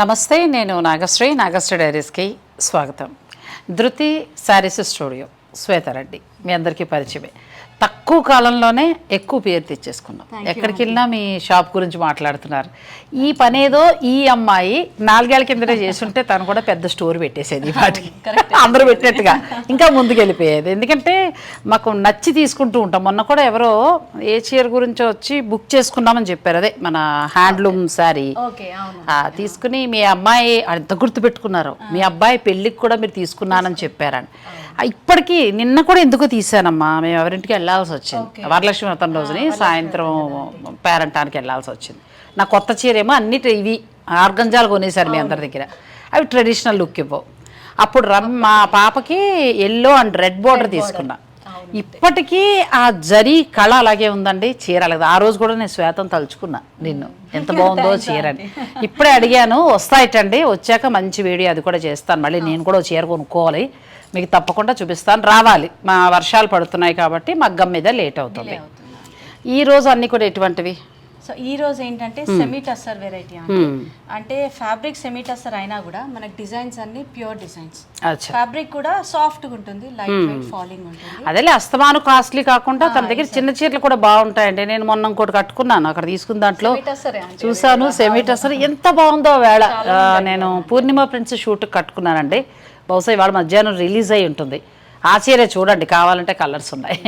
నమస్తే నేను నాగశ్రీ నాగశ్రీ డైరీస్కి స్వాగతం. ధృతి శారీస్ స్టూడియో. శ్వేతారెడ్డి మీ అందరికీ పరిచయమే. తక్కువ కాలంలోనే ఎక్కువ పేరు తెచ్చేసుకున్నాం. ఎక్కడికి వెళ్ళినా మీ షాప్ గురించి మాట్లాడుతున్నారు. ఈ పనేదో ఈ అమ్మాయి నాలుగేళ్ళ కిందనే చేసుంటే తను కూడా పెద్ద స్టోర్ పెట్టేసేది వాటికి అందరూ పెట్టినట్టుగా. ఇంకా ముందుకు వెళ్ళిపోయేది ఎందుకంటే మాకు నచ్చి తీసుకుంటూ ఉంటాం. మొన్న కూడా ఎవరో ఏ చీర గురించో వచ్చి బుక్ చేసుకున్నామని చెప్పారు. అదే మన హ్యాండ్లూమ్ శారీ. తీసుకుని మీ అమ్మాయి ఎంత గుర్తు పెట్టుకున్నారు. మీ అబ్బాయి పెళ్ళికి కూడా మీరు తీసుకున్నానని చెప్పారని. ఇప్పటికీ నిన్న కూడా ఎందుకో తీసానమ్మా మేము ఎవరింటికి వెళ్ళాల్సి వచ్చింది. వరలక్ష్మి వ్రతం రోజుని సాయంత్రం పేరంటానికి వెళ్ళాల్సి వచ్చింది. నా కొత్త చీర ఏమో అన్ని ఇవి ఆర్గంజాలు కొనేసారు మీ అందరి దగ్గర. అవి ట్రెడిషనల్ లుక్ ఇవ్వవు అప్పుడు రమ్ మా పాపకి ఎల్లో అండ్ రెడ్ బోర్డర్ తీసుకున్నా. ఇప్పటికీ ఆ జరీ కళ అలాగే ఉందండి. చీర అలాగే. ఆ రోజు కూడా నేను శ్వేతం తలుచుకున్నా నిన్ను. ఎంత బాగుందో చీర అని. ఇప్పుడే అడిగాను వస్తాయిటండి. వచ్చాక మంచి వీడియో అది కూడా చేస్తాను. మళ్ళీ నేను కూడా చీర కొనుక్కోవాలి. మీకు తప్పకుండా చూపిస్తాను. రావాలి. మా వర్షాలు పడుతున్నాయి కాబట్టి మగ్గం మీద లేట్ అవుతుంది. ఈ రోజు అన్ని కూడా ఎటువంటివి? సో ఈ రోజు ఏంటంటే సెమీ టస్సర్ వెరైటీ అంటే ఫ్యాబ్రిక్ సెమీ టస్సర్ అయినా కూడా మనకి డిజైన్స్ అన్ని ప్యూర్ డిజైన్స్ ఫ్యాబ్రిక్ కూడా సాఫ్ట్గా ఉంటుంది లైట్ వెయిట్ ఫాలింగ్ ఉంటుంది. అదేలే అస్తమాను కాస్ట్లీ కాకుండా తన దగ్గర చిన్న చీరలు కూడా బాగుంటాయండి. నేను మొన్న ఇంకోటి కట్టుకున్నాను. అక్కడ తీసుకున్న దాంట్లో చూసాను సెమీట్ అసలు ఎంత బాగుందో వేళ. నేను పూర్ణిమ ప్రిన్స్ షూట్ కట్టుకున్నానండి. బహుశా ఇవాళ మధ్యాహ్నం రిలీజ్ అయి ఉంటుంది. ఆ చీరే చూడండి కావాలంటే కలర్స్ ఉన్నాయి.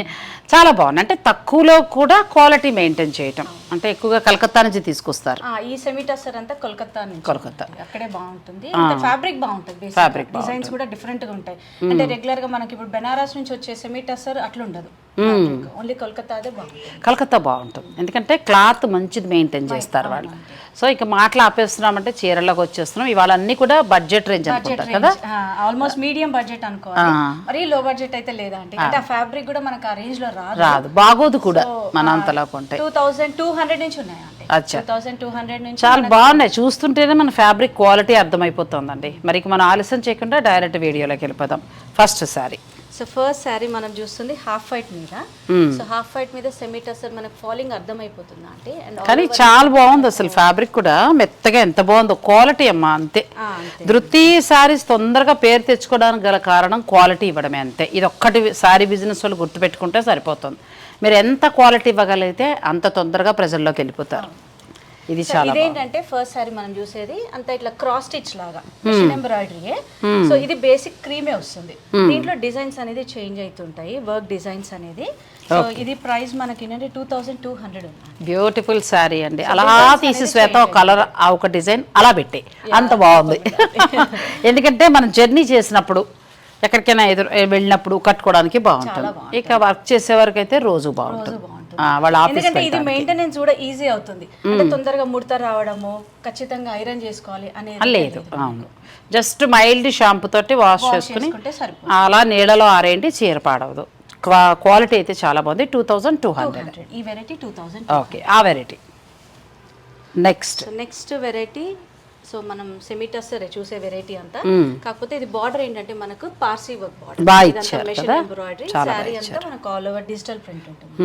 చాలా బాగుంది అంటే తక్కువలో కూడా క్వాలిటీ మెయింటైన్ చేయటం. అంటే ఎక్కువగా కలకత్తా నుంచి తీసుకొస్తారు. ఈ సెమీ టస్సర్ అంతా కోల్కతా నుంచి. కోల్కతా అక్కడే బాగుంటుంది. ఫ్యాబ్రిక్ బాగుంటుంది Fabric డిజైన్స్ కూడా డిఫరెంట్గా ఉంటాయి. అంటే రెగ్యులర్గా మనకి ఇప్పుడు బెనారస్ నుంచి వచ్చే సెమీ టస్సర్ అట్లా ఉండదు ఓన్లీ కోల్కతా అదే బాగుంటుంది. కలకత్తా బాగుంటుంది. ఎందుకంటే క్లాత్ మంచిది మెయింటైన్ చేస్తారు వాళ్ళు. సో ఇక మాటలు ఆపేస్తున్నామంటే చీరల్లోకి వచ్చేస్తున్నాం. ఇవాళ అన్నీ కూడా బడ్జెట్ రేంజ్ అనుకుంటారు కదా? ఆల్మోస్ట్ మీడియం బడ్జెట్ అనుకోవాలి. మరీ లో బడ్జెట్ అయితే లేదా అంటే అంటే ఆ ఫ్యాబ్రిక్ కూడా మనకు ఆ రేంజ్లో రాదు. రాదు. బాగోదు కూడా మన అంతలా కొంటే టూ థౌసండ్ టూ హండ్రెడ్ నుంచి అంటే చాలా బాగున్నాయి. చూస్తుంటేనే మన ఫ్యాబ్రిక్ క్వాలిటీ అర్థమైపోతుందండి. మరి మనం ఆలస్యం చేయకుండా డైరెక్ట్ వీడియోలోకి వెళ్ళిపోదాం. First sari so first sari మనం చూస్తుంది హాఫ్ వైట్ మీద సో హాఫ్ వైట్ మీద సెమీ టసర్ మనకు ఫాలింగ్ అర్థమైపోతుంది అంటే కానీ చాలా బాగుంది అసలు ఫ్యాబ్రిక్ కూడా మెత్తగా ఎంత బాగుందో క్వాలిటీ అమ్మా అంతే ధృతి శారీస్ తొందరగా పేరు తెచ్చుకోవడానికి గల కారణం క్వాలిటీ ఇవ్వడమే అంతే ఇది ఒక్కటి శారీ బిజినెస్ వాళ్ళు గుర్తుపెట్టుకుంటే సరిపోతుంది మీరు ఎంత క్వాలిటీ ఇవ్వగలిగితే అంత తొందరగా ప్రజల్లోకి వెళ్ళిపోతారు ఇది చాలా ఇదేంటంటే ఫస్ట్ సారీ మనం చూసేది అంత ఇట్లా క్రాస్ స్టిచ్ లాగా మిషన్ ఎంబ్రాయిడరీయే సో ఇది బేసిక్ క్రీమే వస్తుంది. దీంట్లో డిజైన్స్ అనేది చేంజ్ అవుతుంటాయి వర్క్ డిజైన్స్ అనేది. సో ఇది ప్రైస్ మనకి ఏంటంటే two thousand two hundred beautiful sari అండి. అలా తీసి శ్వేత ఒక కలర్ ఆ ఒక డిజైన్ అలా పెట్టి. అంత బాగుంది. ఎందుకంటే మనం జర్నీ చేసినప్పుడు ఎక్కడికైనా ఎదురు వెళ్ళినప్పుడు కట్టుకోవడానికి బాగుంటుంది. ఇక వర్క్ చేసే వరకు అయితే రోజు బాగుంటుంది. వాళ్ళ ఆఫీస్ ఇది మెయింటెనెన్స్ కూడా ఈజీ అవుతుంది. అంటే తొందరగా ముడత రావడము ఖచ్చితంగా ఐరన్ చేసుకోవాలి అనేది లేదు. అవును. జస్ట్ మైల్డ్ షాంపూ తోటి వాష్ చేసుకుని అలా నీడలో ఆరేయండి చీర పాడవదు. క్వా- క్వాలిటీ అయితే చాలా బాగుంది. టూ థౌజండ్ టూ హండ్రెడ్ ఈ వెరైటీ టూ థౌసండ్ ఓకే ఆ variety next next variety so మనం సెమీ టస్సరే చూసే వెరైటీ అంతా. కాకపోతే ఇది బార్డర్ ఏంటంటే మనకు Parsi work border machine embroidery sari అంతా మనకు ఆల్ ఓవర్ డిజిటల్ ప్రింట్ ఉంటుంది.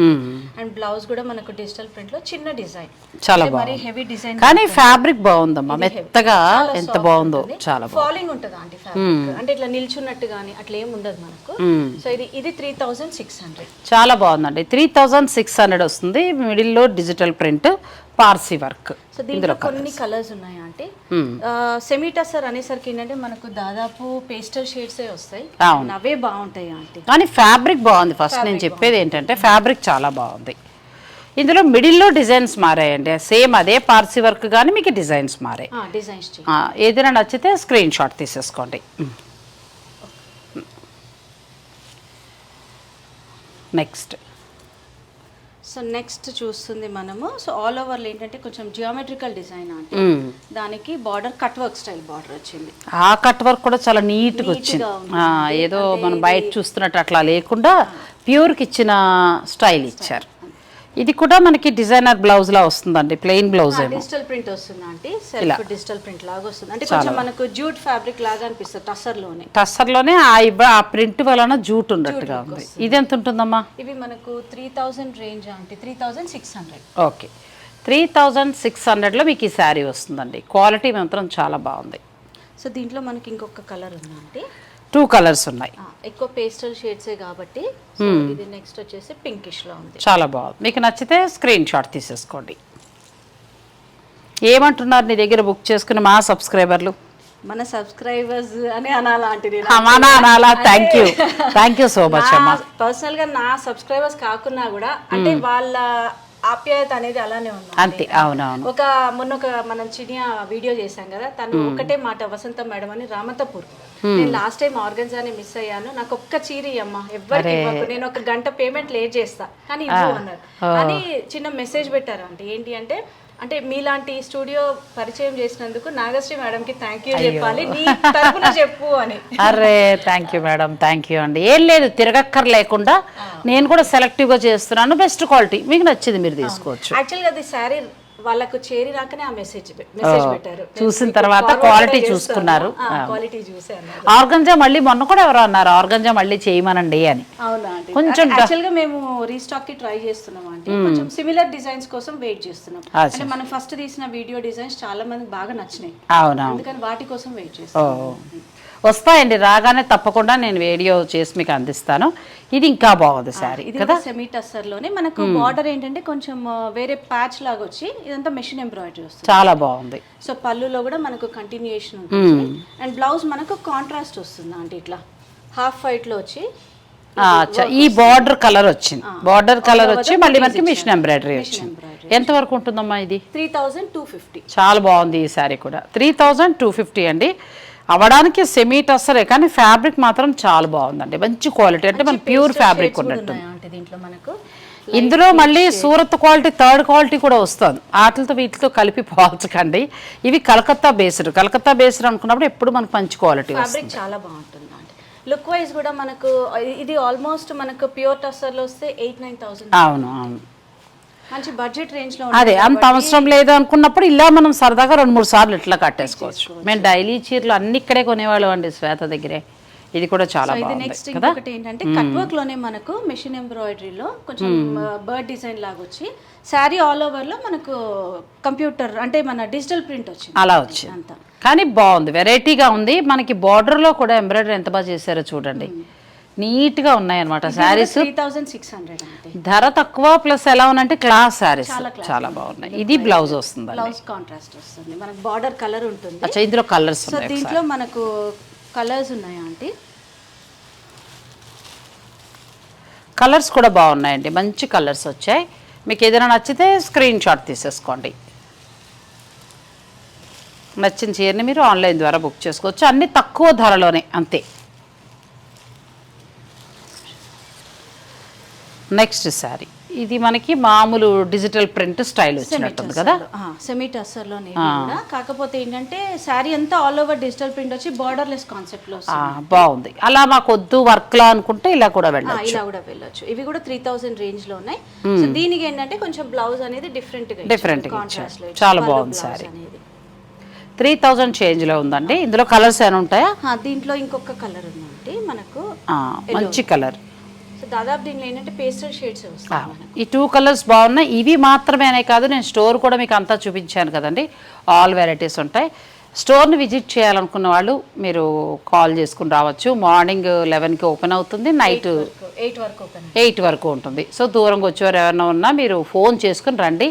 అండ్ బ్లౌజ్ కూడా మనకు డిజిటల్ ప్రింట్లో చిన్న డిజైన్ చాలా మరి హెవీ డిజైన్ కానీ ఫ్యాబ్రిక్ బాగుందమ్మా. మెత్తగా ఎంత బాగుందో. చాలా ఫాలింగ్ ఉంటుంది ఆంటీ ఫ్యాబ్రిక్ అంటే ఇట్లా నిల్చున్నట్టు కానీ అట్లా ఏం ఉండదు మనకు. సో ఇది ఇది త్రీ థౌసండ్ సిక్స్ హండ్రెడ్ చాలా బాగుందండి. త్రీ థౌజండ్ సిక్స్ హండ్రెడ్ వస్తుంది. మిడిల్లో digital print Parsi work so దీంట్లో కొన్ని కలర్స్. ఉన్నాయి అంటే? సెమీ టస్సర్ అనేసరికి ఏంటంటే మనకు దాదాపు పేస్టల్ షేడ్సే వస్తాయి. అవే బాగుంటాయి ఆంటీ కానీ ఫ్యాబ్రిక్ బాగుంది ఫస్ట్ నేను చెప్పేది ఏంటంటే ఫ్యాబ్రిక్ చాలా బాగుంది. ఇందులో మిడిల్లో డిజైన్స్ మారాయండి. సేమ్ అదే పార్సీ వర్క్ కానీ మీకు డిజైన్స్ మారాయి. డిజైన్స్ ఏదైనా నచ్చితే స్క్రీన్ షాట్ తీసేసుకోండి. నెక్స్ట్ సో నెక్స్ట్ చూస్తుంది మనము. సో ఆల్ ఓవర్లో ఏంటంటే కొంచెం జియోమెట్రికల్ డిజైన్ అంటే దానికి border cut work style border వచ్చింది. ఆ కట్ వర్క్ కూడా చాలా నీట్గా వచ్చింది. ఆ, ఏదో మనం బయట చూస్తున్నట్టు అట్లా లేకుండా ప్యూర్కి ఇచ్చిన స్టైల్ ఇచ్చారు. ఇది కూడా మనకి డిజైనర్ బ్లౌజ్ లా వస్తుందండి ప్లెయిన్ బ్లౌజ్ డిజిటల్ ప్రింట్ వస్తుంది అంటే సెల్ఫ్ డిజిటల్ ప్రింట్ లాగా వస్తుంది. అంటే కొంచెం మనకు జూట్ ఫ్యాబ్రిక్ లాగా అనిపిస్తుంది టసర్లోనే టస్సర్లోనే ఆ ఇబ్బ ఆ ప్రింట్ వలన జూట్ ఉన్నట్టుగా ఉంది. ఇది ఎంత ఉంటుందమ్మా? ఇవి మనకు త్రీ థౌజండ్ రేంజ్ అంటే three thousand six hundred okay. Three thousand six హండ్రెడ్లో మీకు ఈ శారీ వస్తుందండి. క్వాలిటీ మాత్రం చాలా బాగుంది. సో దీంట్లో మనకి ఇంకొక కలర్ ఉందండి టూ కలర్స్ ఉన్నాయి. ఎక్కువ పేస్టల్ షేడ్సే కాబట్టి సో ఇది నెక్స్ట్ వచ్చేసి పింకిష్లో ఉంది. చాలా బాగుంది. మీకు నచ్చితే స్క్రీన్ షాట్ తీసేసుకోండి. ఏమంటున్నారు నీ దగ్గర బుక్ చేసుకుని మా సబ్స్క్రైబర్లు మన సబ్స్క్రైబర్స్ అని అనాలంటే అమానా అనాలా thank you thank you so much అమ్మా. పర్సనల్గా నా సబ్స్క్రైబర్స్ కాకున్నా కూడా అంటే వాళ్ళ ఆప్యాయత అనేది అలానే ఉంది. అంతే అవునవును. ఒక మొన్న ఒక మనం చిన్న వీడియో చేశాం కదా తను ఒకటే మాట వసంత మేడం అని రామతపూర్. నేను లాస్ట్ టైం ఆర్గన్జాని మిస్ అయ్యాను. నాకు ఒక్క చీర అమ్మా ఎవరికి నేను ఒక గంట పేమెంట్ లేట్ చేస్తా. కానీ ఇవ్వు అన్నారు. అని చిన్న మెసేజ్ పెట్టారు అంటే ఏంటి అంటే అంటే మీలాంటి స్టూడియో పరిచయం చేసినందుకు నాగశ్రీ మేడం కి థ్యాంక్ యూ చెప్పాలి. నీ తరపున చెప్పు అని. అరే thank you madam thank you అండి. ఏం లేదు తిరగక్కర్ లేకుండా నేను కూడా సెలెక్టివ్గా చేస్తున్నాను. బెస్ట్ క్వాలిటీ మీకు నచ్చింది మీరు తీసుకోవచ్చు. యాక్చువల్గా అది శారీ వాళ్ళకు చేరినాకనే ఆ మెసేజ్ మెసేజ్ పెట్టారు. చూసిన తర్వాత క్వాలిటీ చూసుకున్నారు. క్వాలిటీ చూసే అన్నారు. ఆర్గంజా మళ్ళీ మొన్న కూడా ఎవరో అన్నారు ఆర్గంజా మళ్ళీ చేయమనండి అని. అవునా కొంచెం యాక్చువల్గా మేము రీస్టాక్కి ట్రై చేస్తున్నాం అంటే కొంచెం సిమిలర్ డిజైన్స్ కోసం వెయిట్ చేస్తున్నాం. అంటే మనం ఫస్ట్ తీసిన వీడియో డిజైన్స్ చాలా మందికి బాగా నచ్చినాయి. అవునవును. అందుకని వాటి కోసం వెయిట్ చేస్తున్నాం. వస్తాయండి రాగానే తప్పకుండా నేను వీడియో చేసి మీకు అందిస్తాను. ఇది ఇంకా బాగుంది ఇది కూడా సెమీ మనకు బార్డర్ ఏంటంటే కొంచెం వేరే ప్యాచ్ లాగా వచ్చి ఇదంతా మెషిన్ ఎంబ్రాయిడరీ వస్తుంది. చాలా బాగుంది. సో పళ్ళులో కూడా మనకు కంటిన్యూయేషన్ ఉంటుంది. అండ్ బ్లౌజ్ మనకు కాంట్రాస్ట్ వస్తుంది అంటే ఇట్లా. హాఫ్ వైట్లో వచ్చి ఈ బార్డర్ కలర్ వచ్చింది. బార్డర్ కలర్ వచ్చి మళ్ళీ మనకి మిషన్ ఎంబ్రాయిడరీ వచ్చింది. ఎంత వరకు ఉంటుందమ్మా ఇది? త్రీ థౌజండ్ టూ ఫిఫ్టీ చాలా బాగుంది ఈ శారీ కూడా. త్రీ థౌజండ్ టూ ఫిఫ్టీ అండి. అవడానికి సెమీ టస్సరే కానీ ఫ్యాబ్రిక్ మాత్రం చాలా బాగుందండి. మంచి క్వాలిటీ అంటే మన ప్యూర్ ఫ్యాబ్రిక్ ఉన్నట్టు దీంట్లో మనకు. ఇందులో మళ్ళీ సూరత్ క్వాలిటీ థర్డ్ క్వాలిటీ కూడా వస్తుంది. వాటితో వీటితో కలిపి పోల్చకండి. ఇవి కలకత్తా బేస్డ్. కలకత్తా బేస్డ్ అనుకున్నప్పుడు ఎప్పుడు మనకు మంచి క్వాలిటీ వస్తుంది. చాలా బాగుంటుంది లుక్ వైజ్ కూడా మనకు ఇది ఆల్మోస్ట్ మనకు ప్యూర్ టస్సర్లో వస్తే ఎయిట్ నైన్ థౌసండ్ అవును అవును. మంచి బడ్జెట్ రేంజ్లో అదే అంత అవసరం లేదు అనుకున్నప్పుడు ఇలా మనం సరదాగా రెండు మూడు సార్లు ఇట్లా కట్టేసుకోవచ్చు. మేము డైలీ చీరలు అన్ని ఇక్కడే కొనేవాళ్ళం అండి శ్వేత దగ్గరే. ఇది కూడా చాలా ఇది నెక్స్ట్ ఇంకొకటి ఏంటంటే కట్ వర్క్లోనే మనకు మెషిన్ ఎంబ్రాయిడరీలో కొంచెం బర్డ్ డిజైన్ లాగా వచ్చి శారీ ఆల్ ఓవర్లో మనకు కంప్యూటర్ అంటే మన డిజిటల్ ప్రింట్ వచ్చింది. అలా వచ్చింది. అంతా. కానీ బాగుంది వెరైటీగా ఉంది. మనకి బార్డర్లో కూడా ఎంబ్రాయిడరీ ఎంత బాగా చేశారో చూడండి. నీట్గా ఉన్నాయన్నమాట శారీస్. ధర తక్కువ ప్లస్ ఎలా ఉందంటే క్లాస్ శారీస్ చాలా బాగున్నాయి. ఇది బ్లౌజ్ వస్తుంది బ్లౌజ్ కాంట్రాస్ట్ వస్తుంది. మనకు బార్డర్ కలర్ ఉంటుంది. అచ్చా ఇందులో కలర్స్ సో దీంట్లో మనకు కలర్స్ ఉన్నాయా ఆంటీ? కలర్స్ కూడా బాగున్నాయండి. మంచి కలర్స్ వచ్చాయి. మీకు ఏదైనా నచ్చితే స్క్రీన్ షాట్ తీసేసుకోండి. నచ్చిన చీరని మీరు ఆన్లైన్ ద్వారా బుక్ చేసుకోవచ్చు. అన్ని తక్కువ ధరలోనే అంతే. నెక్స్ట్ శారీ. ఇది మనకి మామూలు డిజిటల్ ప్రింట్ స్టైల్ వచ్చినట్టుంది కదా? సెమీ లో కాకపోతే ఏంటంటే శారీ అంతా ఆల్ ఓవర్ డిజిటల్ ప్రింట్ వచ్చి బార్డర్ లెస్ కాన్సెప్ట్లో బాగుంది. అలా మాకు వద్దు వర్క్లా అనుకుంటే ఇలా కూడా వెళ్ళాలి ఇలా కూడా వెళ్ళొచ్చు. ఇవి కూడా త్రీ థౌసండ్ రేంజ్లో ఉన్నాయి. సో దీనికి ఏంటంటే కొంచెం బ్లౌజ్ అనేది డిఫరెంట్గా కాంట్రాస్ట్లో ఇచ్చారు. చాలా బాగుంది. అనేది. త్రీ థౌజండ్ చేంజ్లో ఉందండి. ఇందులో కలర్స్ ఏమైనా ఉంటాయా? దీంట్లో ఇంకొక కలర్ ఉందండి. మనకు మంచి కలర్ దాదాపు దీంట్లో ఏంటంటే పేస్టల్ షేడ్స్ ఈ టూ కలర్స్ బాగున్నాయి. ఇవి మాత్రమేనే కాదు నేను స్టోర్ కూడా మీకు అంతా చూపించాను కదండి. ఆల్ వెరైటీస్ ఉంటాయి. స్టోర్ని విజిట్ చేయాలనుకున్న వాళ్ళు మీరు కాల్ చేసుకుని రావచ్చు. మార్నింగ్ లెవెన్కి ఓపెన్ అవుతుంది నైట్ ఎయిట్ వరకు ఎయిట్ వరకు ఉంటుంది. సో దూరంగా వచ్చేవారు ఎవరైనా ఉన్నా మీరు ఫోన్ చేసుకుని రండి.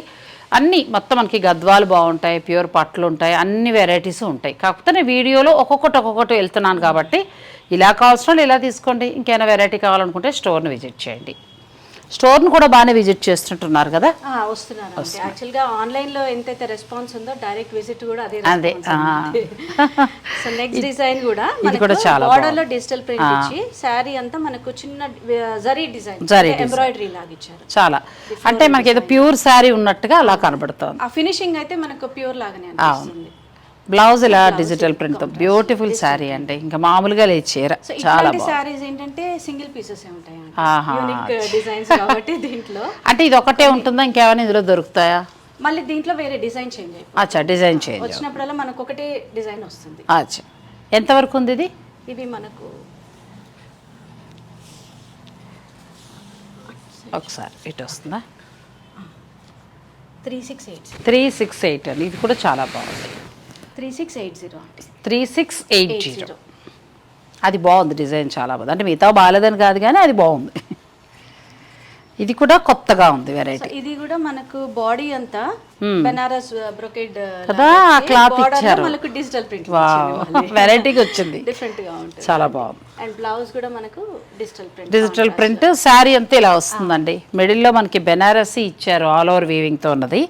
అన్నీ మొత్తం మనకి గద్వాలు బాగుంటాయి ప్యూర్ పట్లు ఉంటాయి అన్ని వెరైటీస్ ఉంటాయి. కాకపోతే నేను వీడియోలో ఒక్కొక్కటి ఒక్కొక్కటి వెళ్తున్నాను కాబట్టి ఇలా కావాల్సిన ఇలా తీసుకోండి. ఇంకేమైనా వెరైటీ కావాలనుకుంటే స్టోర్ని విజిట్ చేయండి. స్టోర్ని కూడా బాగానే విజిట్ చేస్తుంటున్నారు కదా? వస్తున్నారు. అంటే యాక్చువల్గా ఆన్లైన్లో ఎంతైతే రెస్పాన్స్ ఉందో డైరెక్ట్ విజిట్ కూడా అదే అదే, సో నెక్స్ట్ డిజైన్ కూడా లో డిజిటల్ ప్రింట్ ఇచ్చి శారీ అంతా మనకు చిన్న జరీ డిజైన్ జరీ ఎంబ్రాయిడరీ లాగా ఇచ్చారు. చాలా. అంటే మనకి ఏదో ప్యూర్ శారీ ఉన్నట్టుగా అలా కనబడుతోంది. ఆ ఫినిషింగ్ అయితే మనకు ప్యూర్ లాగానే అనిపిస్తుంది. బ్లౌజ్ ఇలా డిజిటల్ ప్రింట్తో బ్యూటిఫుల్ శారీ అండి. ఇంకా మామూలుగా లేదు చీర. చాలా శారీస్ ఏంటంటే సింగిల్ పీసెస్ ఉంటాయి ఆహా. యూనిక్ డిజైన్స్ కాబట్టి దీంట్లో. అంటే ఇది ఒకటే ఉంటుందా? ఇంకేమైనా ఇందులో దొరుకుతాయా? మళ్ళీ దీంట్లో వేరే డిజైన్ చేంజ్ అచ్చా డిజైన్ చేంజ్. వచ్చినప్పుడల్లా మనకు ఒకటే డిజైన్ వస్తుంది. అచ్చా. ఎంతవరకు ఉంది ఇది? ఇవి మనకు ఒకసారి ఇటు వస్తుందా? Three six eight. Three six eight అండి. ఇది కూడా చాలా బాగుంది. Three six eight zero three six eight zero. అది బాగుంది డిజైన్ చాలా బాగుంది. అంటే మిగతా బాగాలేదని కాదు కానీ అది బాగుంది. ఇది కూడా కొత్తగా ఉంది వెరైటీ ఇది కూడా మనకు బాడీ అంతా బెనారస్ బ్రొకెడ్ కదా, cloth ఇచ్చారు. మనకు డిజిటల్ ప్రింట్ వెరైటీగా వచ్చింది. డిఫరెంట్గా ఉంటుంది. చాలా బాగుంది. అండ్ బ్లౌజ్ కూడా మనకు digital print digital print sari అంతా ఇలా వస్తుందండి. మిడిల్లో మనకి బెనారసి ఇచ్చారు ఆల్ ఓవర్ వీవింగ్తో ఉన్నది.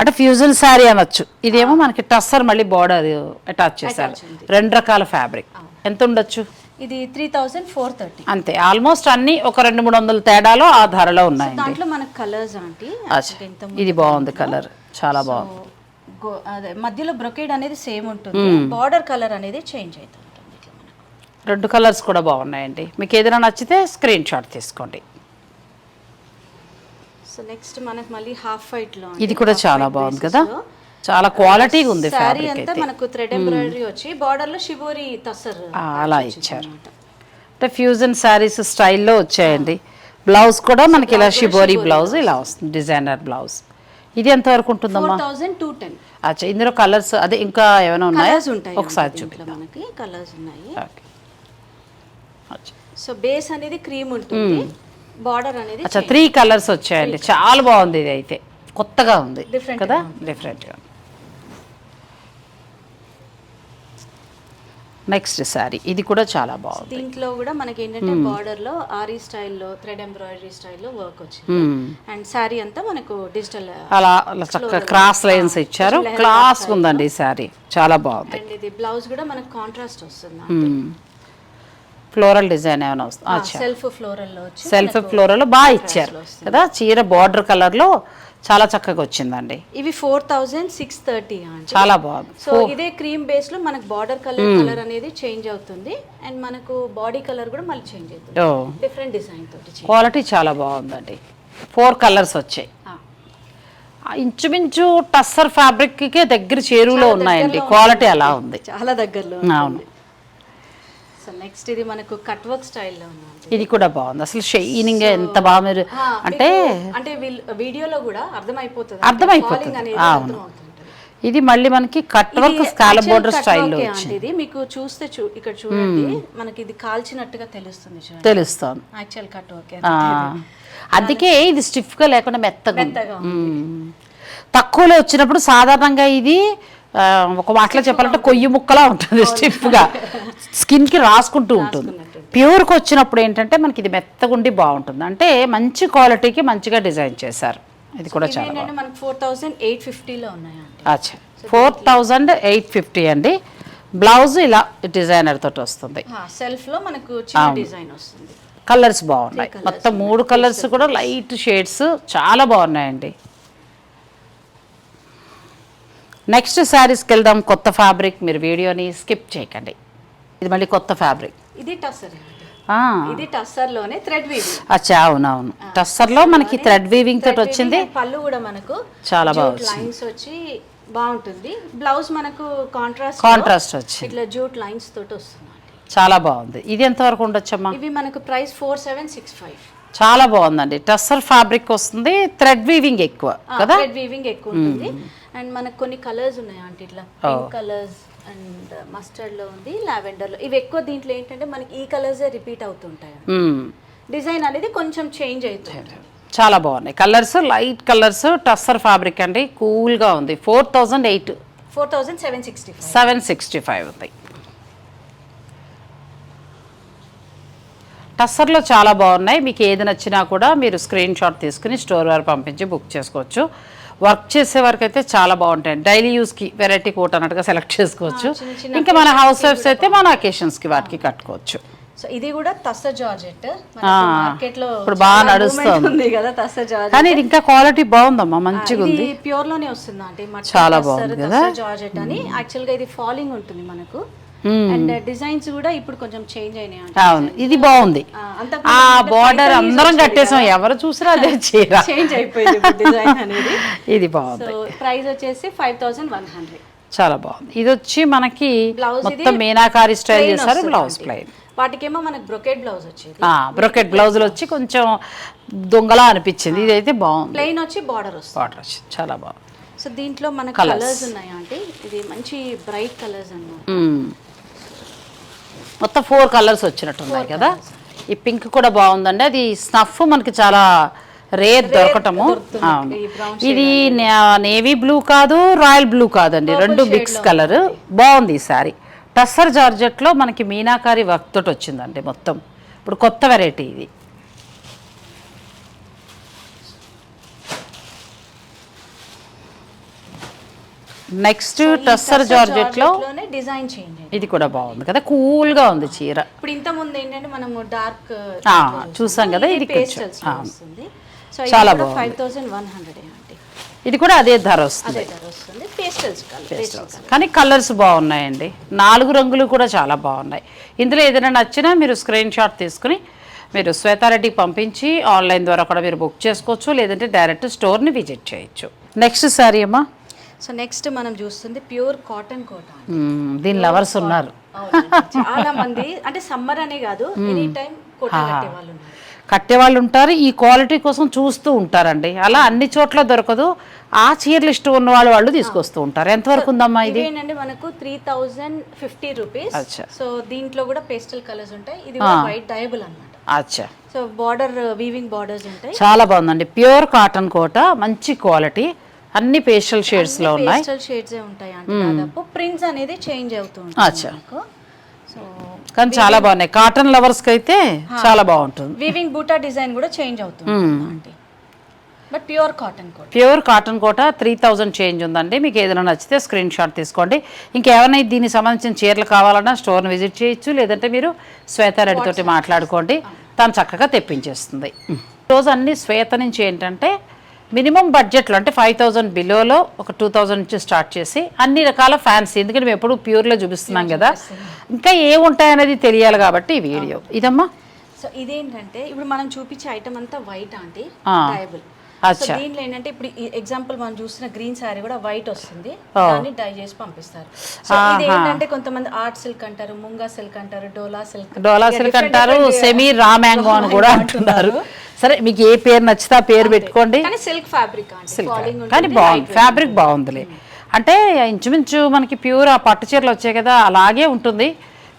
అంటే ఫ్యూజన్ శారీ అనొచ్చు. ఇదేమో మనకి టస్సర్ మళ్ళీ బార్డర్ అటాచ్ చేశారు. రెండు రకాల ఫ్యాబ్రిక్. ఎంత ఉండొచ్చు? ఇది త్రీ థౌసండ్ ఫోర్ థర్టీ. అంతే. ఆల్మోస్ట్ అన్ని ఒక రెండు మూడు వందల తేడాలో ఆ ధరలో ఉన్నాయండి. దాంట్లో మనకు కలర్స్ ఆంటీ. ఇది బాగుంది కలర్ చాలా బాగుంది. మధ్యలో బ్రొకేడ్ అనేది సేమ్ ఉంటుంది. బార్డర్ కలర్ అనేది చేంజ్ అవుతూ ఉంటుంది ఇట్లా మనకు రెండు కలర్స్ కూడా బాగున్నాయండి. మీకు ఏదైనా నచ్చితే స్క్రీన్ షాట్ తీసుకోండి. సో నెక్స్ట్ మనకు మళ్ళీ హాఫ్ వైట్లో ఇది కూడా చాలా బాగుంది కదా? చాలా క్వాలిటీగా ఉంది సారీ అంతా మనకు థ్రెడ్ ఎంబ్రాయిడరీ వచ్చి బార్డర్లో షిబోరి తస్సర్ ఆ, అలా ఇచ్చారు. అంటే ఫ్యూజన్ శారీస్ స్టైల్లో వచ్చాయండి. బ్లౌజ్ కూడా మనకి ఇలా షిబోరి బ్లౌజ్ ఇలా వస్తుంది డిజైనర్ బ్లౌజ్ ఇది ఉంటుందమ్మా? థౌసండ్ టూ టెన్ అచ్చా ఇందులో కలర్స్ అదే ఇంకా ఏమైనా ఉన్నాయా? ఒకసారి అన్నమాట చూపి దీంట్లో మనకి కలర్స్ ఉన్నాయి. సో బేస్ అనేది క్రీమ్ ఉంటుంది. బార్డర్ అనేది అచ్చా త్రీ కలర్స్ వచ్చాయండి. చాలా బాగుంది ఇది అయితే. కొత్తగా ఉంది. కదా? డిఫరెంట్గా నెక్స్ట్ శారీ ఇది కూడా చాలా బాగుంది. దీంట్లో కూడా మనకి ఏంటంటే బార్డర్లో ఆరీ స్టైల్లో థ్రెడ్ ఎంబ్రాయిడరీ స్టైల్లో వర్క్ వచ్చింది. అండ్ శారీ అంతా మనకు డిజిటల్ అలా అలా చక్కగా క్రాస్ లైన్స్ ఇచ్చారు. క్లాస్ ఉందండి ఈ శారీ చాలా బాగుంది. అండ్ ఇది బ్లౌజ్ కూడా మనకు కాంట్రాస్ట్ వస్తుంది ఫ్లోరల్ డిజైన్ ఏమైనా వస్తుంది సెల్ఫ్ ఫ్లోరల్లో సెల్ఫ్ ఫ్లోరల్ బాగా ఇచ్చారు. కదా చీర బార్డర్ కలర్లో చాలా చక్కగా వచ్చిందండి. ఇవి ఫోర్ థౌజండ్ సిక్స్ థర్టీ చాలా బాగుంది. సో ఇదే క్రీమ్ బేస్లో మనకు బార్డర్ కలర్ కలర్ అనేది చేంజ్ అవుతుంది. అండ్ మనకు బాడీ కలర్ కూడా మళ్ళీ చేంజ్ అవుతుంది. డిఫరెంట్ డిజైన్ తోటి. క్వాలిటీ చాలా బాగుందండి. ఫోర్ కలర్స్ వచ్చాయి. ఇంచుమించు టస్సర్ ఫ్యాబ్రిక్కే దగ్గర చేరువలో ఉన్నాయండి. క్వాలిటీ అలా ఉంది. చాలా దగ్గరలో అవును. సో నెక్స్ట్ ఇది మనకు కట్ వర్క్ స్టైల్లో ఉంది ఇది కూడా బాగుంది. అసలు షైనింగ్ ఎంత బాగా మీరు అంటే అంటే వీడియోలో కూడా అర్థమైపోతుంది. అర్థమైపోతుంది. అవును. ఇది మళ్ళీ మనకి కట్ వర్క్ స్కాలప్ బోర్డర్ స్టైల్లో వచ్చింది. ఇది. మీకు చూస్తే చూ ఇక్కడ చూడండి. మనకి ఇది కాల్చినట్టుగా తెలుస్తుంది చూడండి. తెలుస్తోంది. యాక్చువల్ కట్ వర్క్ అందుకే ఇది స్టిఫ్గా లేకుండా మెత్తగా మ్మ్. తక్కువలో వచ్చినప్పుడు సాధారణంగా ఇది ఒక మాటలో చెప్పాలంటే కొయ్యి ముక్కలా ఉంటుంది స్టిఫ్గా. స్కిన్కి రాసుకుంటూ ఉంటుంది. ప్యూర్కి వచ్చినప్పుడు ఏంటంటే మనకి ఇది మెత్తగా ఉండి బాగుంటుంది. అంటే మంచి క్వాలిటీకి మంచిగా డిజైన్ చేశారు. ఇది కూడా చాలా మనకు ఫోర్ థౌసండ్ ఎయిట్ ఫిఫ్టీలో అచ్చా. ఫోర్ థౌజండ్ ఎయిట్ ఫిఫ్టీ అండి. బ్లౌజ్ ఇలా డిజైనర్ తోటి వస్తుంది. సెల్ఫ్లో మనకు డిజైన్ వస్తుంది. కలర్స్ బాగున్నాయి. మొత్తం మూడు కలర్స్ కూడా లైట్ షేడ్స్ చాలా బాగున్నాయండి. నెక్స్ట్ శారీస్కి వెళ్దాం కొత్త ఫ్యాబ్రిక్. మీరు వీడియోని స్కిప్ చేయకండి. ఇది మళ్ళీ కొత్త ఫ్యాబ్రిక్. ఇది టస్సర్ ఇది టస్సర్లోనే థ్రెడ్ వీవింగ్ అచ్చా అవునవును. టస్సర్లో మనకి థ్రెడ్ వీవింగ్ తోటి వచ్చింది. పళ్ళు కూడా మనకు చాలా బాగా లైన్స్ వచ్చి బాగుంటుంది. బ్లౌజ్ మనకు కాంట్రాస్ట్ కాంట్రాస్ట్ వచ్చింది. ఇట్లా జూట్ లైన్స్ తోటి వస్తుంది చాలా బాగుంది. ఇది ఎంతవరకు ఉండొచ్చమ్మా? ఇవి మనకు price four seven six five. చాలా బాగుందండి. టస్సర్ ఫ్యాబ్రిక్ వస్తుంది థ్రెడ్ వీవింగ్ ఎక్కువ కదా? థ్రెడ్ వీవింగ్ ఎక్కువ ఉంటుంది. అండ్ మనకు కొన్ని కలర్స్ ఉన్నాయి అంటే ఇట్లా పింక్ కలర్స్ అండ్ మస్టర్డ్లో ఉంది లావెండర్లో. ఇవి ఎక్కువ దీంట్లో ఏంటంటే మనకి ఈ కలర్స్ రిపీట్ అవుతుంటాయి. డిజైన్ అనేది కొంచెం చేంజ్ అవుతుంది. చాలా బాగున్నాయి. Colours light colours tussar fabric అండి. కూల్గా ఉంది. Four thousand eight four thousand seven sixty five seven sixty five ఉంది. టస్సర్లో చాలా బాగున్నాయి. మీకు ఏది నచ్చినా కూడా మీరు స్క్రీన్ షాట్ తీసుకుని స్టోర్ వారు పంపించి బుక్ చేసుకోవచ్చు. వర్క్ చేసే వరకు అయితే చాలా బాగుంటాయి డైలీ యూస్కి వెరైటీ కోట్ అన్నట్టుగా సెలెక్ట్ చేసుకోవచ్చు. ఇంకా మన హౌస్ వైఫ్స్ అయితే మన అకేషన్స్కి వాటికి కట్టుకోవచ్చు. సో ఇది కూడా తస్స జార్జెట్. మార్కెట్లో ఇప్పుడు బాగా నడుస్తోంది. కదా తస్స జార్జెట్. కానీ ఇంకా క్వాలిటీ బాగుందమ్మా మంచిగా ఉంది. ప్యూర్లోనే వస్తుంది అంటే చాలా బాగుంది కదా? జార్జెట్ అని. యాక్చువల్గా ఇది ఫాలింగ్ ఉంటుంది మనకు. అండ్ డిజైన్స్ కూడా ఇప్పుడు కొంచెం చేంజ్ అయినాయి అవును ఇది బాగుంది. ఆ, బార్డర్ అందరం కట్టేసాం ఎవరు చూసినా అదే చీర. చేంజ్ అయిపోయింది డిజైన్ అనేది. ఇది బాగుంది. సో ప్రైస్ వచ్చేసి ఫైవ్ థౌసండ్ వన్ హండ్రెడ్ చాలా బాగుంది. ఇది వచ్చి మనకి ఇది మొత్తం మీనాకారి స్టైల్ చేశారు బ్లౌజ్ అంటే. ప్లెయిన్ వాటికేమో మనకు బ్రొకెట్ బ్లౌజ్ వచ్చేది. బ్రొకెట్ బ్లౌజులు వచ్చి కొంచెం దొంగలా అనిపించింది. ఇదైతే బాగుంది. ప్లెయిన్ వచ్చి బార్డర్ వస్తుంది. బార్డర్ వచ్చింది. చాలా బాగుంది. సో దీంట్లో మనకు. కలర్స్ ఉన్నాయా అంటే ఇది మంచి బ్రైట్ కలర్స్ అన్నమాట. మ్మ్. మొత్తం ఫోర్ కలర్స్ వచ్చినట్టున్నాయి కదా? ఈ పింక్ కూడా బాగుందండి. అది స్నఫ్ మనకి చాలా రేర్ దొరకటము. ఇది నేవీ బ్లూ కాదు రాయల్ బ్లూ కాదండి. రెండు మిక్స్ కలర్. బాగుంది ఈ సారీ. టస్సర్ జార్జెట్లో మనకి మీనాకారి వర్క్ తోటి వచ్చిందండి మొత్తం. ఇప్పుడు కొత్త వెరైటీ ఇది. నెక్స్ట్ టస్సర్ జార్జెట్లో లోనే డిజైన్ చేంజ్ అయింది. ఇది కూడా బాగుంది కదా కూల్గా ఉంది చీర. ఇప్పుడు ఇంత ముందు ఏంటంటే మనము డార్క్ చూసాం కదా, ఇది పేస్టల్స్ ఆ. వస్తుంది. సో చాలా బాగుంది. ఫైవ్ థౌసండ్ వన్ హండ్రెడ్ ఇది కూడా అదే ధర వస్తుంది. కానీ కలర్స్ బాగున్నాయండి. నాలుగు రంగులు కూడా చాలా బాగున్నాయి. ఇందులో ఏదైనా నచ్చినా మీరు స్క్రీన్ షాట్ తీసుకుని మీరు శ్వేతారెడ్డికి పంపించి ఆన్లైన్ ద్వారా కూడా మీరు బుక్ చేసుకోవచ్చు లేదంటే డైరెక్ట్ స్టోర్ని విజిట్ చేయొచ్చు. నెక్స్ట్ సారీ అమ్మా. సో నెక్స్ట్ మనం చూస్తుంది ప్యూర్ కాటన్ కోట దీని లవర్స్ ఉన్నారు. చాలా మంది అంటే సమ్మర్ అనే కాదు ఎనీ టైం కోట కట్టే వాళ్ళు ఉన్నారు. కట్టేవాళ్ళు ఉంటారు. ఈ క్వాలిటీ కోసం చూస్తూ ఉంటారండి. అలా అన్ని చోట్ల దొరకదు. ఆ చీరలు ఇష్టం ఉన్న వాళ్ళు వాళ్ళు తీసుకొస్తూ ఉంటారు. ఎంతవరకు ఉందమ్మా ఇది? ఇవేంటంటే మనకు three thousand fifty rupees. So దీంట్లో కూడా పేస్టల్ కలర్స్ ఉంటాయి. ఇది వైట్ డయబుల్ అన్నమాట. అచ్చా. సో బార్డర్ వీవింగ్ బార్డర్స్ ఉంటాయి. చాలా బాగుందండి. ప్యూర్ కాటన్ కోట మంచి క్వాలిటీ అన్ని పేస్టల్ షేడ్స్లో ఉన్నాయి. పేస్టల్ షేడ్స్ ఉంటాయి అంటే దాదాపు ప్రింట్స్ అనేది చేంజ్ అవుతూ అచ్చా. ఉంటుంది మనకు. సో కానీ చాలా బాగున్నాయి. కాటన్ లవర్స్కి అయితే చాలా బాగుంటుంది. వీవింగ్ బూటా డిజైన్ కూడా చేంజ్ అవుతుంది but pure cotton Kota. Pure cotton Kota three thousand change ఉందండి. మీకు ఏదైనా నచ్చితే స్క్రీన్ షాట్ తీసుకోండి. ఇంకేమైనా దీనికి సంబంధించిన చీరలు కావాలన్నా స్టోర్ని విజిట్ చేయొచ్చు. లేదంటే మీరు శ్వేతారెడ్డి తోటి మాట్లాడుకోండి. తను చక్కగా తెప్పించేస్తుంది. రోజు అన్ని శ్వేత నుంచి ఏంటంటే మినిమం బడ్జెట్లో అంటే ఫైవ్ థౌజండ్ బిలోలో ఒక టూ థౌజండ్ నుంచి స్టార్ట్ చేసి అన్ని రకాల ఫ్యాన్సీ ఎందుకంటే మేము ఎప్పుడు ప్యూర్లో చూపిస్తున్నాం కదా. ఇంకా ఏముంటాయనేది తెలియాలి కాబట్టి ఈ వీడియో. ఇదమ్మా. సో ఇదేంటంటే ఇప్పుడు మనం చూపించే ఐటమ్ అంతా వైట్ ఆంటీ ఆ. సో దీంట్లో ఏంటంటే ఇప్పుడు ఎగ్జాంపుల్ మనం చూస్తున్న గ్రీన్ శారీ కూడా వైట్ వస్తుంది. దాన్ని డై చేసి పంపిస్తారు. సో ఇది ఏంటంటే కొంతమంది ఆర్ట్ సిల్క్ అంటారు ముంగా సిల్క్ అంటారు డోలా సిల్క్ డోలా సిల్క్ అంటారు సెమీ రామ్యాంగో అని కూడా అంటున్నారు. సరే మీకు ఏ పేరు నచ్చితే ఆ పేరు పెట్టుకోండి. కానీ సిల్క్ ఫ్యాబ్రిక్ ఫాలింగ్ కానీ బాగుంది. ఫ్యాబ్రిక్ బాగుందిలే. అంటే ఇంచుమించు మనకి ప్యూర్ ఆ పట్టు చీరలు వచ్చాయి కదా అలాగే ఉంటుంది.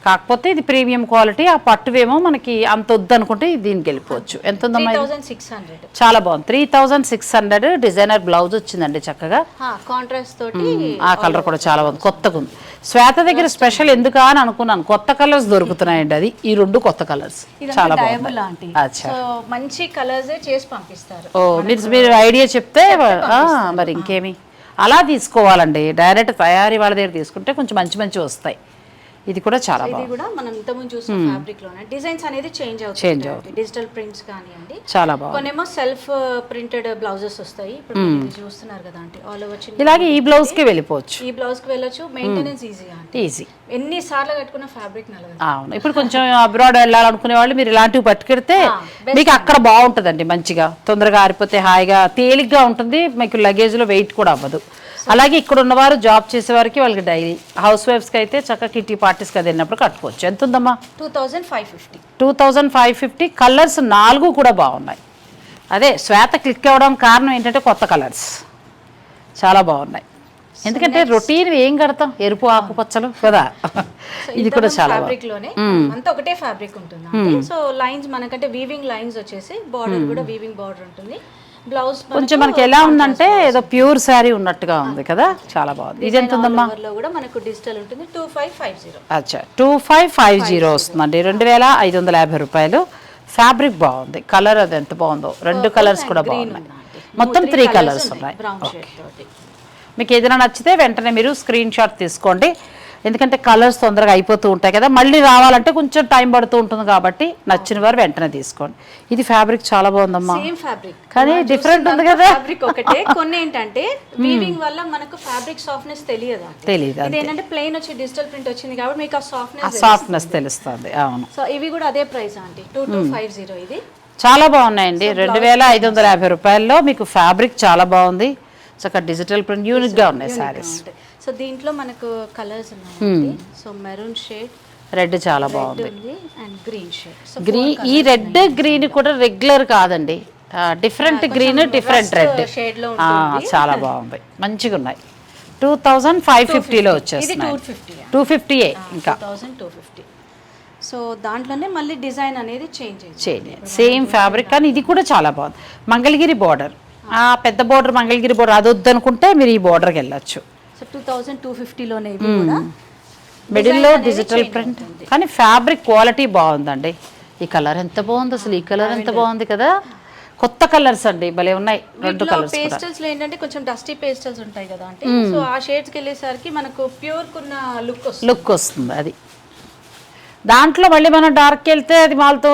కాకపోతే ఇది ప్రీమియం క్వాలిటీ ఆ పట్టువేమో మనకి అంత వద్దనుకుంటే దీనికి వెళ్ళిపోవచ్చు. ఎంత ఉందమ్మా? థౌసండ్ చాలా బాగుంది. Three thousand six hundred designer blouse వచ్చిందండి చక్కగా. కాంట్రాస్ట్ తోటి ఆ కలర్ కూడా చాలా బాగుంది. కొత్తగా ఉంది. శ్వేత దగ్గర స్పెషల్ ఎందుకా అని అనుకున్నాను. కొత్త కలర్స్ దొరుకుతున్నాయండి అది. ఈ రెండు కొత్త కలర్స్. చాలా బాగుంది. మంచి కలర్స్ చేసి పంపిస్తారు. ఓ మీరు మీరు ఐడియా చెప్తే మరి ఇంకేమి? అలా తీసుకోవాలండి. డైరెక్ట్ తయారీ వాళ్ళ దగ్గర తీసుకుంటే కొంచెం మంచి మంచి వస్తాయి. ఇది కూడా చాలా ఇది కూడా మనం ఇంతకుముందు చూసిన ఫ్యాబ్రిక్లోనే డిజైన్స్ అనేది చేంజ్ అవుతుంది. డిజిటల్ ప్రింట్స్ కానివ్వండి. చాలా బాగుంది. సెల్ఫ్ ప్రింటెడ్ బ్లౌజెస్ వస్తాయి. ఇప్పుడు చూస్తున్నారు కదా అంటే ఆల్ ఓవర్ ఇలాగే ఈ బ్లౌజ్కి వెళ్ళిపోవచ్చు. ఈ బ్లౌజ్కి వెళ్ళొచ్చు మెయింటెనెన్స్ ఈజీ అంటే ఈజీ ఎన్ని సార్లు కట్టుకున్న ఫ్యాబ్రిక్ నలగదు అవును. ఇప్పుడు కొంచెం అబ్రాడ్ వెళ్ళాలనుకునే వాళ్ళు మీరు ఇలాంటివి పట్టుకెడితే మీకు అక్కడ బాగుంటుందండి మంచిగా. తొందరగా ఆరిపోతే హాయిగా తేలిగ్గా ఉంటుంది. మీకు లగేజ్లో వెయిట్ కూడా అవ్వదు. అలాగే ఇక్కడ ఉన్నవారు జాబ్ చేసేవారికి వాళ్ళకి డైలీ హౌస్ వైఫ్స్కి అయితే చక్కగా కిటీ పార్టీస్కి అది వెళ్ళినప్పుడు కట్టుకోవచ్చు. ఎంత ఉందమ్మా two thousand five fifty. Two thousand five fifty colours నాలుగు కూడా బాగున్నాయి. అదే శ్వేత క్లిక్ అవ్వడం కారణం ఏంటంటే కొత్త కలర్స్. చాలా బాగున్నాయి. ఎందుకంటే రొటీన్ ఏం కడతాం? ఎరుపు ఆకుపచ్చలు కదా? ఇది కూడా చాలా ఫ్యాబ్రిక్లోనే అంతా ఒకటే ఫ్యాబ్రిక్ ఉంటుంది సో లైన్స్ మనకంటే వీవింగ్ లైన్స్ వచ్చేసి బార్డర్ కూడా వీవింగ్ బార్డర్ ఉంటుంది. బ్లౌజ్ కొంచెం మనకి ఎలా ఉందంటే ఏదో ప్యూర్ శారీ ఉన్నట్టుగా ఉంది కదా? చాలా బాగుంది. ఇది ఎంత ఉందమ్మా లో కూడా మనకు డిజిటల్ ఉంటుంది. Two five five zero. అచ్చా టూ ఫైవ్ ఫైవ్ జీరో వస్తుందండి. రెండు వేల ఐదు వందల యాభై రూపాయలు. ఫ్యాబ్రిక్ బాగుంది. కలర్ అది ఎంత బాగుందో? రెండు కలర్స్ కూడా బాగున్నాయి. మొత్తం త్రీ కలర్స్ ఉన్నాయి. మీకు ఏదైనా నచ్చితే వెంటనే మీరు స్క్రీన్ షాట్ తీసుకోండి. ఎందుకంటే కలర్స్ తొందరగా అయిపోతూ ఉంటాయి కదా మళ్ళీ రావాలంటే కొంచెం టైం పడుతూ ఉంటుంది కాబట్టి నచ్చిన వారు వెంటనే తీసుకోండి. ఇది ఫ్యాబ్రిక్ చాలా బాగుందమ్మా. ఫ్యాబ్రిక్ కానీ డిఫరెంట్ ఉంది కదా. ఫ్యాబ్రిక్ ఒకటే. కొన్ని ఏంటంటే వీవింగ్ వల్ల మనకు ఫ్యాబ్రిక్ సాఫ్ట్నెస్ తెలియదు తెలియదు ఏంటంటే ప్లెయిన్ వచ్చి డిజిటల్ ప్రింట్ వచ్చింది కాబట్టి మీకు ఆ సాఫ్ట్నెస్ సాఫ్ట్నెస్ తెలుస్తుంది. అవును. సో ఇవి కూడా అదే price aunty. Two two five zero ఇది. చాలా బాగున్నాయండి. రెండు వేల ఐదు వందల యాభై రూపాయల్లో మీకు ఫ్యాబ్రిక్ చాలా బాగుంది. చక్కగా డిజిటల్ ప్రింట్ యూనిక్గా ఉన్నాయి శారీస్ సో దీంట్లో మనకు కలర్స్ ఉన్నాయి సో మెరూన్ షేడ్ రెడ్ చాలా బాగుంది. And green shade. So green ఈ రెడ్ గ్రీన్ కూడా రెగ్యులర్ కాదండి. Different green different red. షేడ్లో చాలా బాగుంది. మంచిగా ఉన్నాయి. టూ థౌజండ్ ఫైవ్ ఫిఫ్టీలో ఇది వచ్చేస్తున్నాయి. టూ ఫిఫ్టీ ఇంకా. సో దాంట్లోనే మళ్ళీ డిజైన్ అనేది చేంజ్ చేయండి సేమ్ ఫ్యాబ్రిక్ కానీ ఇది కూడా చాలా బాగుంది. మంగళగిరి బార్డర్. ఆ పెద్ద బార్డర్ మంగళగిరి బార్డర్ అది వద్దనుకుంటే మీరు ఈ బార్డర్కి వెళ్ళొచ్చు. టూ థౌసండ్ టూ ఫిఫ్టీలోనే ఇవి కూడా. మిడిల్లో డిజిటల్ ప్రింట్ కానీ ఫ్యాబ్రిక్ క్వాలిటీ బాగుందండి. ఈ కలర్ ఎంత బాగుంది అసలు? ఈ కలర్ ఎంత బాగుంది కదా? కొత్త కలర్స్ అండి భలే ఉన్నాయి. రెండు కలర్స్ పేస్టల్స్లో ఏంటంటే కొంచెం డస్టీ పేస్టల్స్ ఉంటాయి కదా అంటే. సో ఆ షేడ్స్కి వెళ్ళేసరికి మనకు ప్యూర్ కున్న లుక్ వస్తుంది. లుక్ వస్తుంది అది. దాంట్లో మళ్ళీ మనం డార్క్ వెళ్తే అది వాళ్ళతో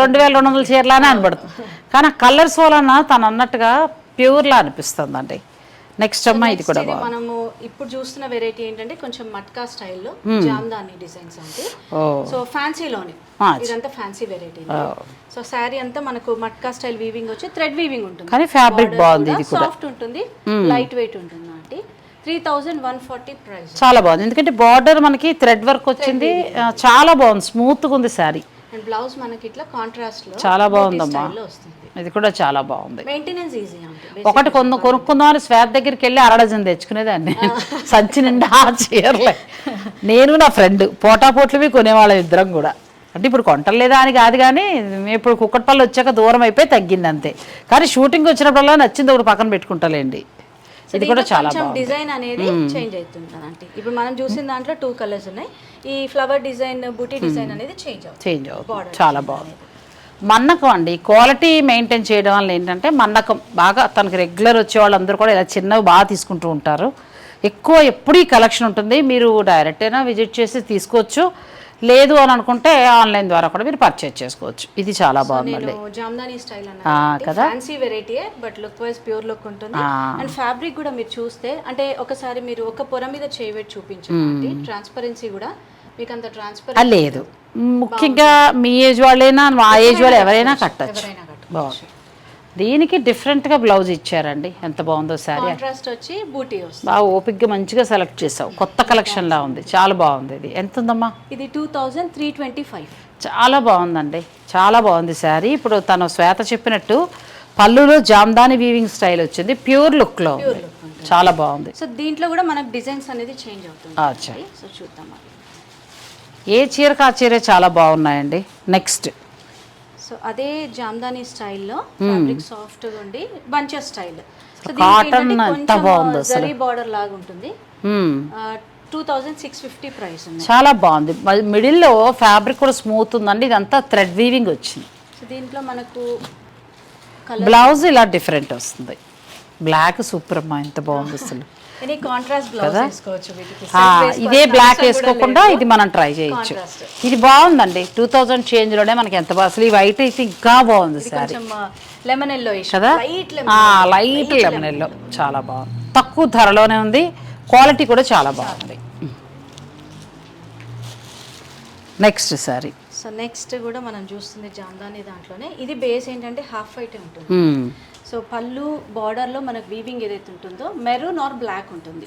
రెండు వేల రెండు వందల చీరలానే అనిపడుతుంది కానీ ఆ కలర్స్ వలన తను అన్నట్టుగా ప్యూర్లా అనిపిస్తుంది అండి నెక్స్ట్ అమ్మ ఇది కూడా మనము ఇప్పుడు చూస్తున్న వెరైటీ ఏంటంటే కొంచెం మట్కా స్టైల్లో జామ్దాని డిజైన్స్ అంటే. సో ఫ్యాన్సీలోనే ఇదంతా ఫ్యాన్సీ వెరైటీ సో శారీ అంతా మనకు మట్కా స్టైల్ వీవింగ్ వచ్చి థ్రెడ్ వీవింగ్ ఉంటుంది. కానీ ఫ్యాబ్రిక్ బాగుంది ఇది కూడా. సాఫ్ట్ ఉంటుంది లైట్ వెయిట్ ఉంటుంది అంటే three thousand one forty price చాలా బాగుంది. ఎందుకంటే బార్డర్ మనకి థ్రెడ్ వర్క్ వచ్చింది. చాలా బాగుంది. స్మూత్గా ఉంది శారీ అండ్ బ్లౌజ్ మనకి ఇట్లా కాంట్రాస్ట్లో చాలా బాగుందమ్మా. వస్తుంది. ఇది కూడా చాలా బాగుంది. మెయింటెనెన్స్ ఈజీ అంటే ఒకటి కొంద కొనుక్కుందామని స్వేత దగ్గరికి వెళ్ళి అరడజన్ తెచ్చుకునేదాన్ని. సంచి నిండా చీరలే. నేను నా ఫ్రెండ్ పోటాపోట్లవి కొనేవాళ్ళం ఇద్దరం కూడా. అంటే ఇప్పుడు కొంటలేదా అని కాదు కానీ ఇప్పుడు కుక్కట్పల్లి వచ్చాక దూరం అయిపోయి తగ్గింది అంతే. కానీ షూటింగ్ వచ్చినప్పుడల్లా నచ్చింది ఒకటి పక్కన పెట్టుకుంటలేండి. ఇది కూడా చాలా డిజైన్ అనేది చేంజ్ అవుతుంది ఇప్పుడు మనం చూసిన దాంట్లో టూ కలర్స్ ఉన్నాయి. ఈ ఫ్లవర్ డిజైన్ బూటీ డిజైన్ అనేది చేంజ్ చేంజ్ అవుతుంది. చాలా బాగుంది. మన్నకం అండి. క్వాలిటీ మెయింటైన్ చేయడం వల్ల ఏంటంటే మన్నకం బాగా తనకి రెగ్యులర్ వచ్చే వాళ్ళందరూ కూడా ఇలా చిన్నవి బాగా తీసుకుంటూ ఉంటారు. ఎక్కువ ఎప్పుడు ఈ కలెక్షన్ ఉంటుంది. మీరు డైరెక్ట్ అయినా విజిట్ చేసి తీసుకోవచ్చు. లేదు అని అనుకుంటే ఆన్లైన్ ద్వారా కూడా మీరు పర్చేజ్ చేసుకోవచ్చు. ఇది చాలా బాగుంది jamdani style fancy variety but look wise pure look ఉంటుంది. అండ్ ఫ్యాబ్రిక్ కూడా మీరు చూస్తే అంటే ఒకసారి మీరు ఒక పొర మీద చేయబెట్టి చూపించండి ట్రాన్స్పరెన్సీ కూడా మీకు అంత లేదు. ముఖ్యంగా మీ ఏజ్ వాళ్ళైనా మా ఏజ్ వాళ్ళు ఎవరైనా కట్టచ్చు. బాగుంది. దీనికి డిఫరెంట్గా బ్లౌజ్ ఇచ్చారండి. ఎంత బాగుందో కాంట్రాస్ట్ వచ్చి బూటీ బాగా ఓపిక్గా మంచిగా సెలెక్ట్ చేసావు. కొత్త కలెక్షన్ లా ఉంది. చాలా బాగుంది ఇది. ఎంత ఉందమ్మా? ఇది two thousand three twenty five చాలా బాగుందండి. చాలా బాగుంది శారీ ఇప్పుడు తను శ్వేత చెప్పినట్టు పళ్ళులో జామ్దాని వీవింగ్ స్టైల్ వచ్చింది. ప్యూర్ లుక్లో చాలా బాగుంది. సో దీంట్లో కూడా మనకు డిజైన్స్ అనేది చేంజ్ అవుతుంది. సో చూద్దాం ఏ చీరకు ఆ చీరే చాలా బాగున్నాయండి. నెక్స్ట్ సో అదే జామ్దాని స్టైల్లో ఫ్యాబ్రిక్ సాఫ్ట్గా ఉండి బంచెస్ స్టైల్. Cotton ఎంత బాగుందో అసలు. జరీ బార్డర్ లాగా ఉంటుంది. Two thousand six fifty price చాలా బాగుంది. మిడిల్లో ఫ్యాబ్రిక్ కూడా స్మూత్ ఉందండి. ఇదంతా థ్రెడ్ వీవింగ్ వచ్చింది. సో దీంట్లో మనకు బ్లౌజ్ ఇలా డిఫరెంట్ వస్తుంది. బ్లాక్ సూపర్ అమ్మా ఎంత బాగుంది అసలు. ఇదే బ్లాక్ వేసుకోకుండా ఇది మనం ట్రై చేయొచ్చు. ఇది బాగుందండి. టూ థౌజండ్ చేంజ్లోనే మనకి ఎంత అసలు ఈ వైట్ అయితే ఇంకా బాగుంది సారీ లెమన్ ఎల్లో కదా? లైట్ లెమన్ ఎల్లో చాలా బాగుంది. తక్కువ ధరలోనే ఉంది. క్వాలిటీ కూడా చాలా బాగుంది. నెక్స్ట్ సారీ సో నెక్స్ట్ కూడా మనం చూస్తుంది జామ్దాని దాంట్లోనే. ఇది బేస్ ఏంటంటే హాఫ్ వైట్ ఉంటుంది. సో పళ్ళు బార్డర్లో మనకు వీవింగ్ ఏదైతే ఉంటుందో మెరూన్ ఆర్ బ్లాక్ ఉంటుంది.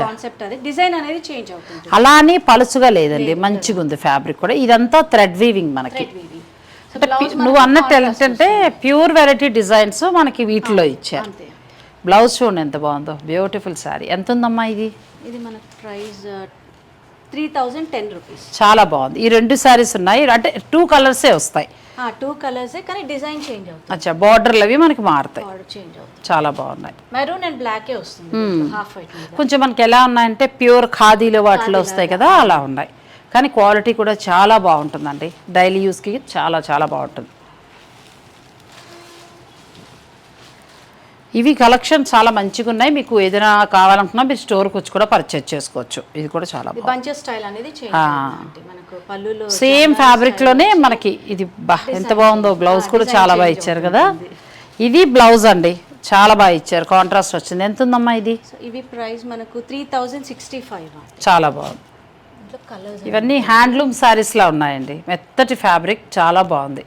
కాన్సెప్ట్ అది. డిజైన్ అనేది చేంజ్ అవుతుంది అలా అని పలుచుగా లేదండి మంచిగా ఉంది ఫ్యాబ్రిక్ కూడా. ఇదంతా థ్రెడ్ వీవింగ్ మనకి. నువ్వు అన్నట్టు ఏంటంటే ప్యూర్ వెరైటీ డిజైన్స్ మనకి వీటిలో ఇచ్చారు. బ్లౌజ్ చూడండి ఎంత బాగుందో. బ్యూటిఫుల్ శారీ ఎంత ఉందమ్మా ఇది? ఇది మనకు price three thousand ten rupees చాలా బాగుంది. ఈ రెండు శారీస్ ఉన్నాయి. అంటే టూ కలర్సే వస్తాయి. టూ కలర్స్ కానీ డిజైన్ చేంజ్ అవుతుంది. అచ్చా బార్డర్లు అవి మనకి మారుతాయి. బార్డర్ చేంజ్ అవుతుంది. చాలా బాగున్నాయి. మెరూన్ అండ్ బ్లాకే వస్తుంది. హాఫ్ వైట్ మీద. కొంచెం మనకి ఎలా ఉన్నాయంటే ప్యూర్ ఖాదీలో వాటిలో వస్తాయి కదా అలా ఉన్నాయి. కానీ క్వాలిటీ కూడా చాలా బాగుంటుందండి. డైలీ యూస్కి చాలా చాలా బాగుంటుంది. ఇవి కలెక్షన్ చాలా మంచిగా ఉన్నాయి మీకు ఏదైనా కావాలనుకున్నా మీరు స్టోర్కి వచ్చి కూడా పర్చేజ్ చేసుకోవచ్చు. ఇది కూడా చాలా స్టైల్ అనేది మనకు సేమ్ ఫ్యాబ్రిక్లోనే మనకి ఇది బా ఎంత బాగుందో బ్లౌజ్ కూడా చాలా బాగా ఇచ్చారు కదా. ఇది బ్లౌజ్ అండి. చాలా బాగా ఇచ్చారు. కాంట్రాస్ట్ వచ్చింది. ఎంత ఉందమ్మా ఇది ఇవి ప్రైస్ మనకు త్రీ థౌజండ్ సిక్స్టీ ఫైవ్ చాలా బాగుంది. ఇవన్నీ హ్యాండ్లూమ్ శారీస్లా ఉన్నాయండి. మెత్తటి ఫ్యాబ్రిక్ చాలా బాగుంది.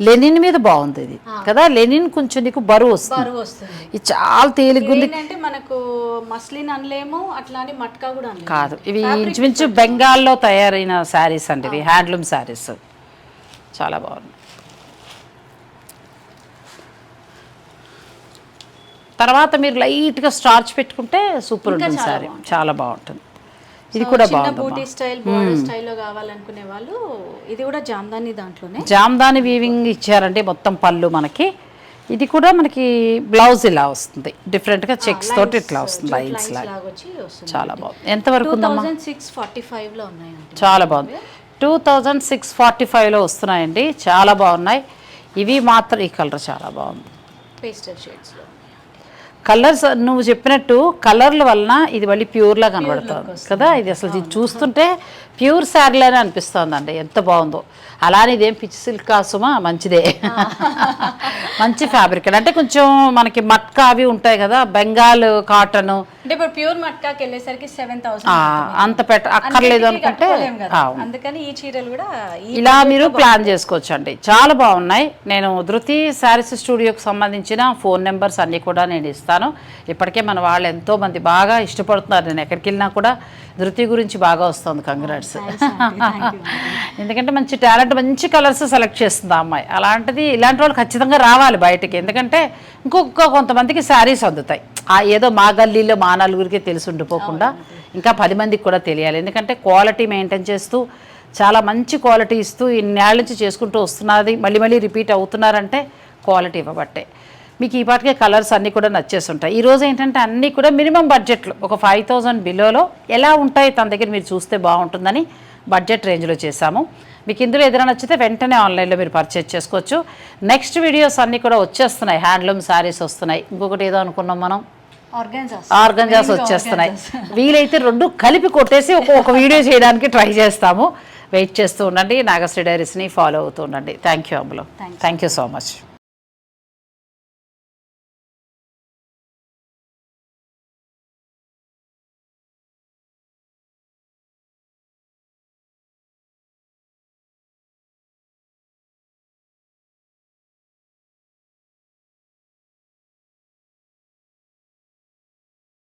లెనిన్ మీద బాగుంది ఇది. కదా? లెనిన్ కొంచెం నీకు బరువు వస్తుంది. ఇది చాలా తేలిగ్గా ఉంది. ఏంటంటే మనకు మస్లిన్ అనలేము అట్లా అని మట్కా కూడా కాదు. ఇవి ఇంచుమించు బెంగాల్లో తయారైన శారీస్ అండి ఇవి. హ్యాండ్లూమ్ శారీస్. చాలా బాగుంది. తర్వాత మీరు లైట్గా స్టార్చ్ పెట్టుకుంటే సూపర్ ఉంటుంది శారీ. చాలా బాగుంటుంది. ఇది కూడా బాగుంది బూటీ స్టైల్ స్టైల్లో కావాలనుకునే వాళ్ళు ఇది కూడా జామ్దాని దాంట్లోనే. జామ్దాని వీవింగ్ ఇచ్చారండి మొత్తం పళ్ళు మనకి. ఇది కూడా మనకి బ్లౌజ్ ఇలా వస్తుంది. డిఫరెంట్గా చెక్స్ తోటి ఇట్లా వస్తుంది లైన్స్ లాగా. చాలా బాగుంది. ఎంతవరకు టూ ఉందమ్మా? థౌజండ్ సిక్స్ ఫార్టీ ఫైవ్లో ఉన్నాయండి. చాలా బాగుంది. టూ థౌజండ్ సిక్స్ ఫార్టీ ఫైవ్లో వస్తున్నాయండి. చాలా బాగున్నాయి. ఇవి మాత్రం ఈ కలర్ చాలా బాగుంది. పేస్టల్ షేడ్స్లో. కలర్స్ నువ్వు చెప్పినట్టు కలర్ల వలన ఇది మళ్ళీ ప్యూర్లా కనబడుతుంది కదా? ఇది అసలు ఇది చూస్తుంటే ప్యూర్ శారీలానే అనిపిస్తుంది అండి ఎంత బాగుందో. అలానే ఇదేం పిచ్చి సిల్క్ కాసుమా మంచిదే. మంచి ఫ్యాబ్రిక్. అంటే కొంచెం మనకి మట్కా అవి ఉంటాయి కదా? బెంగాల్ కాటన్. అంటే ఇప్పుడు ప్యూర్ మట్కాకి వెళ్ళేసరికి సెవెన్ థౌసండ్ అంత పెట్ట అక్కర్లేదు అనుకుంటే. అందుకని ఈ చీరలు కూడా ఇలా మీరు ప్లాన్ చేసుకోవచ్చు అండి చాలా బాగున్నాయి. నేను ధృతి శారీస్ స్టూడియోకి సంబంధించిన ఫోన్ నెంబర్స్ అన్నీ కూడా నేను ఇస్తాను. ఇప్పటికే మన వాళ్ళు ఎంతో మంది బాగా ఇష్టపడుతున్నారు. నేను ఎక్కడికి వెళ్ళినా కూడా ధృతి గురించి బాగా వస్తుంది కంగ్రాట్స్. ఎందుకంటే మంచి టాలెంట్ మంచి కలర్స్ సెలెక్ట్ చేస్తుంది ఆ అమ్మాయి. అలాంటిది ఇలాంటి వాళ్ళు ఖచ్చితంగా రావాలి బయటికి. ఎందుకంటే ఇంకొక కొంతమందికి శారీస్ అందుతాయి. ఆ ఏదో మా గల్లీలో మా నలుగురికి తెలిసి ఉండిపోకుండా ఇంకా పది మందికి కూడా తెలియాలి. ఎందుకంటే క్వాలిటీ మెయింటైన్ చేస్తూ చాలా మంచి క్వాలిటీ ఇస్తూ ఇన్నేళ్ళ నుంచి చేసుకుంటూ వస్తున్నది. మళ్ళీ మళ్ళీ రిపీట్ అవుతున్నారంటే క్వాలిటీ ఇవ్వబట్టే. మీకు ఈ పాటికే కలర్స్ అన్నీ కూడా నచ్చేసి ఉంటాయి ఈ రోజు ఏంటంటే అన్నీ కూడా మినిమం బడ్జెట్లో ఒక ఫైవ్ థౌజండ్ బిలోలో ఎలా ఉంటాయి తన దగ్గర మీరు చూస్తే బాగుంటుందని బడ్జెట్ రేంజ్లో చేశాము. మీకు ఇందులో ఏదైనా నచ్చితే వెంటనే ఆన్లైన్లో మీరు పర్చేజ్ చేసుకోవచ్చు. నెక్స్ట్ వీడియోస్ అన్నీ కూడా వచ్చేస్తున్నాయి. హ్యాండ్లూమ్ శారీస్ వస్తున్నాయి. ఇంకొకటి ఏదో అనుకున్నాం మనం. ఆర్గంజాస్ వచ్చేస్తున్నాయి. వీలైతే రెండు కలిపి కొట్టేసి ఒక ఒక వీడియో చేయడానికి ట్రై చేస్తాము. వెయిట్ చేస్తూ ఉండండి. నాగశ్రీ డైరీస్ని ఫాలో అవుతూ ఉండండి. Thank you Ammulu thank you so much